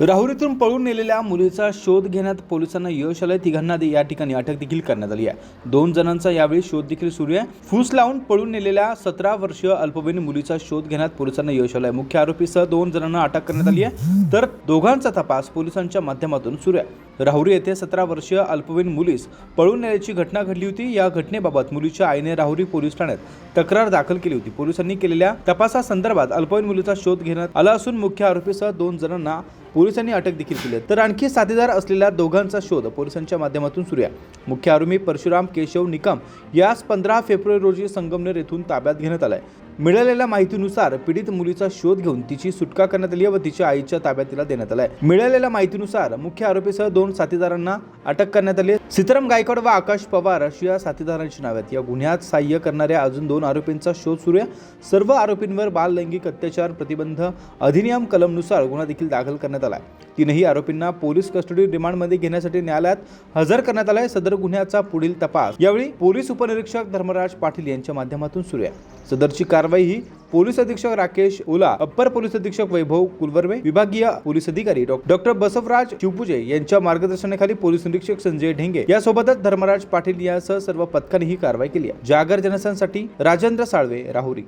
राहुरीतून पळून नेलेल्या मुलीचा शोध घेण्यात पोलिसांना यश आलंय. तिघांना दे- या ठिकाणी अटक देखील करण्यात आली आहे. दोन जणांचा यावेळी शोध देखील सुरू आहे. फूस लावून पळून नेलेल्या सतरा वर्षीय अल्पवयीन मुलीचा शोध घेण्यात पोलिसांना यश आलंय. मुख्य आरोपीसह दोन जणांना अटक करण्यात आली आहे. तर दोघांचा तपास पोलिसांच्या माध्यमातून सुरू आहे. राहुरी येथे सतरा वर्षीय अल्पवयीन मुलीस पळून नेल्याची घटना घडली होती. या घटनेबाबत मुलीच्या आईने राहुरी पोलीस ठाण्यात तक्रार दाखल केली होती. पोलिसांनी केलेल्या तपासासंदर्भात अल्पवयीन मुलीचा शोध घेण्यात आला असून मुख्य आरोपीसह दोन जणांना पोलिसांनी अटक देखील केली आहे. तर आणखी साथीदार असलेल्या दोघांचा शोध पोलिसांच्या माध्यमातून सुरू आहे. मुख्य आरोपी परशुराम केशव निकम यास पंधरा फेब्रुवारी रोजी संगमनेर येथून ताब्यात घेण्यात आलाय. मिळालेल्या माहितीनुसार पीडित मुलीचा शोध घेऊन तिची सुटका करण्यात आली आहे व तिच्या आईच्या ताब्यात तिला देण्यात आलाय. मिळालेल्या माहितीनुसार मुख्य आरोपीसह दोन साथीदारांना अटक करण्यात आली आहे. सीताराम गायकवाड व आकाश पवार अशी या साथीदारांची नाव आहेत. या गुन्ह्यात सहाय्य करणाऱ्या अजून दोन आरोपींचा शोध सुरू आहे. सर्व आरोपींवर बाल लैंगिक अत्याचार प्रतिबंध अधिनियम कलमनुसार गुन्हा देखील दाखल करण्यात करण्यात आला आहे तीनही आरोपींना पोलीस कस्टडी रिमांडमध्ये घेण्यासाठी न्यायालयात हजर करण्यात आलाय. सदर गुन्ह्याचा पुढील तपास. यावेळी पोलीस उपनिरीक्षक धर्मराज पाटील यांच्या माध्यमातून सुरू आहे. सदरची कारवाई ही पोलीस अधीक्षक राकेश ओला अप्पर पोलीस अधीक्षक वैभव कुलवर्मे विभागीय पोलीस अधिकारी डॉक्टर बसवराज शिवपुजे यांच्या मार्गदर्शनाखाली पोलीस निरीक्षक संजय ढेंगे यासोबतच धर्मराज पाटील यासह सर्व पथकाने ही कारवाई केली आहे. जागर जनसांसाठी राजेंद्र साळवे राहुरी.